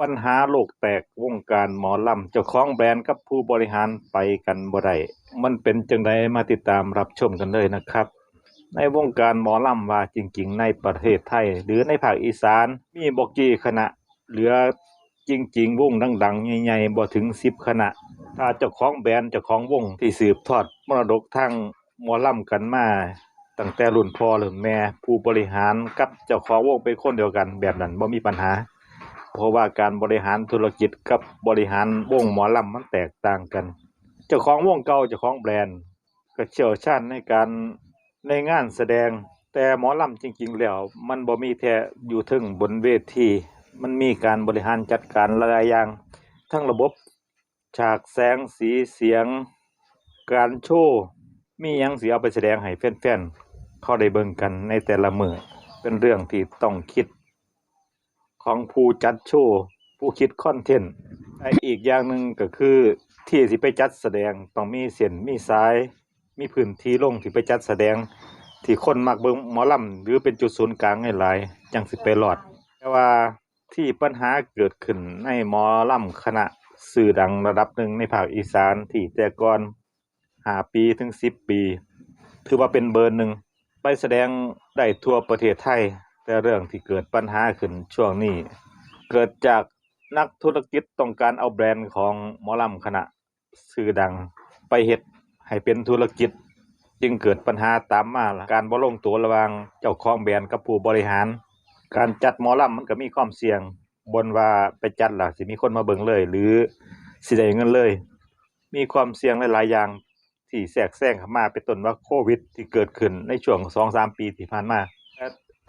ปัญหาโลกแตกวงการหมอลำเจ้าของแบรนด์กับผู้บริหารไปกันบ่ได้มันเป็นจังไดมาติดตามรับชมกันเลยนะครับ ในวงการหมอลำว่าจริง ๆ ในประเทศไทย หรือในภาคอีสาน มีบ่กี่คณะ เหลือจริง ๆ วงดังๆใหญ่ๆบ่ถึง10คณะ ถ้าเจ้าของแบรนด์เจ้าของวงที่สืบทอดมรดกทางหมอลำกันมาตั้งแต่รุ่นพ่อรุ่นแม่ผู้บริหารกับเจ้าของวงเป็นคนเดียวกันแบบนั้นบ่มีปัญหา เพราะว่าการบริหารธุรกิจกับบริหารวงหมอลำมันแตกต่างกัน เจ้าของวงเก่าเจ้าของแบรนด์ ก็เชี่ยวชาญในการในงานแสดง แต่หมอลำจริง ๆ แล้ว มันบ่มีแค่อยู่ถึงบนเวทีมันมีการบริหารจัดการหลายอย่าง ทั้งระบบฉากแสงสีเสียง การโชว์มียังสิเอาไปแสดงให้แฟนๆเข้าได้เบิ่งกันในแต่ละมือเป็นเรื่องที่ต้องคิด ของผู้จัดโชว์ผู้คิดคอนเทนต์อีกอย่างหนึ่งก็คือที่สิไปจัดแสดงต้องมีเส้นมีสาย มีพื้นที่ลงที่ไปจัดแสดง ที่คนมักเบิ่งหมอลำหรือเป็นจุดศูนย์กลางหลายจังสิไปรอด แต่ว่าที่ปัญหาเกิดขึ้นในหมอลำคณะสื่อดังระดับหนึ่งในภาคอีสานที่แต่ก่อน5ปีถึง10ปี ถือว่าเป็นเบอร์หนึ่งไปแสดงได้ทั่วประเทศไทย แต่เรื่องที่เกิดปัญหาขึ้นช่วงนี้ เกิดจากนักธุรกิจต้องการเอาแบรนด์ของหมอลำคณะชื่อดังไปเฮ็ดให้เป็นธุรกิจ จึงเกิดปัญหาตามมาการบ่ลงตัวระหว่างเจ้าของแบรนด์กับผู้บริหาร การจัดหมอลำมันก็มีความเสี่ยงบนว่าไปจัดล้วสิมีคนมาเบิ่งเลย หรือสิได้เงินเลย มีความเสี่ยงหลายๆอย่างที่แทรกแซงเข้ามาเป็นต้นว่าโควิด ที่เกิดขึ้นในช่วง2-3ปีที่ผ่านมา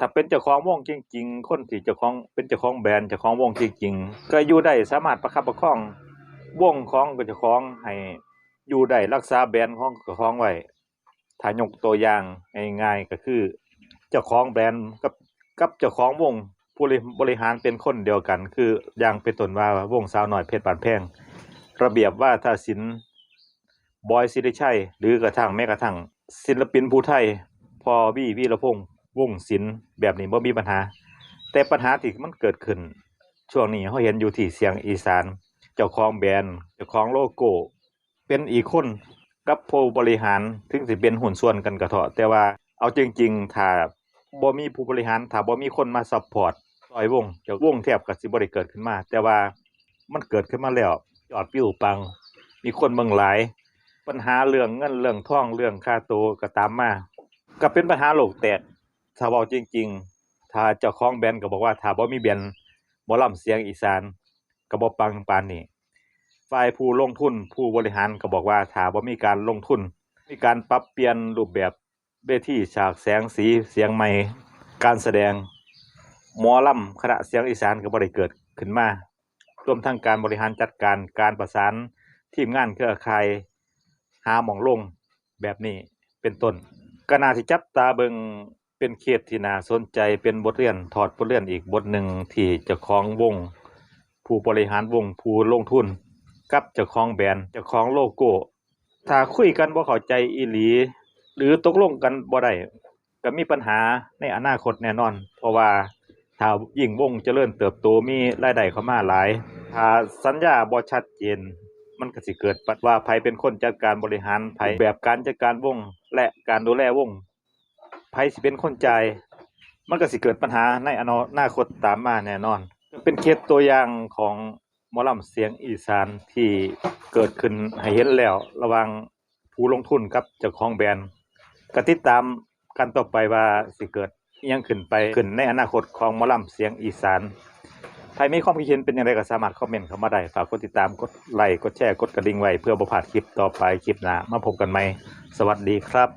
ถ้าเป็นเจ้าของวงจริง ๆ คนที่เจ้าของเป็นเจ้าของแบรนด์เจ้าของวงจริง ๆ ก็อยู่ได้สามารถประคับประคองวงของเจ้าของให้อยู่ได้รักษาแบรนด์ของเจ้าของไว้ถ้ายกตัวอย่างง่ายๆก็คือ เจ้าของแบรนด์กับกับเจ้าของวงผู้บริหารเป็นคนเดียวกัน คืออย่างเป็นต้นว่าวงสาวหน้อยเพชรบานแพงระเบียบว่าถ้าศิลบอยสิริชัย หรือกระทั่งแม้กระทั่งศิลปินผู้ไทยพอวี่วีระพงษ์ วงศิลป์แบบนี้บ่มีปัญหา แต่ปัญหาที่มันเกิดขึ้น ช่วงนี้เราเห็นอยู่ที่เสียงอีสาน เจ้าของแบรนด์เจ้าของโลโก้ เป็นอีกคนกับผู้บริหารถึงสิเป็นหุ้นส่วนกันก็เถาะแต่ว่าเอาจริงๆถ้าบ่มีผู้บริหารถ้าบ่มีคนมาซัพพอร์ตซอยวงจ้าวงแทบก็สิบ่ได้เกิดขึ้นมา แต่ว่ามันเกิดขึ้นมาแล้วยอดวิวปัง มีคนเบิ่งหลาย ปัญหาเรื่องเงินเรื่องทองเรื่องค่าตัวก็ตามมาก็เป็นปัญหาโลกแตก ถ้าเว้าจริง ๆ ถ้าเจ้าของแบรนด์ก็บอกว่าถ้าบ่มีแบรนด์หมอลำเสียงอีสานก็บ่ปังปานนี้ฝ่ายผู้ลงทุนผู้บริหารก็บอกว่าถ้าบ่มีการลงทุน มีการปรับเปลี่ยนรูปแบบเวทีฉากแสงสีเสียงใหม่ การแสดงหมอลำคณะเสียงอีสานก็บ่ได้เกิดขึ้นมารวมทั้งการบริหารจัดการการประสานทีมงานเครือข่ายหาหม่องลงแบบนี้เป็นต้นก็น่าสิจับตาเบิง เป็นเคสที่น่าสนใจเป็นบทเรียนถอดบทเรียนอีกบทหนึ่งที่เจ้าของวง ผู้บริหารวงผู้ลงทุน กับเจ้าของแบรนด์เจ้าของโลโก้ ถ้าคุยกันบ่เข้าใจอีหลี หรือตกลงกันบ่ได้ก็มีปัญหาในอนาคตแน่นอน เพราะว่าถ้ายิ่งวงจเจริญเติบโตมีรายได้เข้ามาหลาย ถ้าสัญญาบ่ชัดเจนมันก็สิเกิดปัญว่าไผเป็นคนจัดการบริหารไผแบบการจัดการวง และการดูแลวง ไผสิเป็นคนจ่ายมันก็สิเกิดปัญหาในอนาคตตามมาแน่นอน เป็นเคสตัวอย่างของหมอลำเสียงอีสานที่เกิดขึ้นให้เห็นแล้ว ระว่างผู้ลงทุนกับเจ้าของแบรนด์ก็ติดตามกันต่อไปว่าสิเกิดยังขึ้นไปขึ้นในอนาคตของหมอลำเสียงอีสานใครมีความคิดเห็นเป็นอย่างไรก็สามารถคอมเมนต์เข้ามาได้ ฝากกดติดตาม กดไลค์ กดแชร์ กดกระดิ่งไว้ เพื่อบ่พลาดคลิปต่อไป คลิปหน้า มาพบกันใหม่ สวัสดีครับ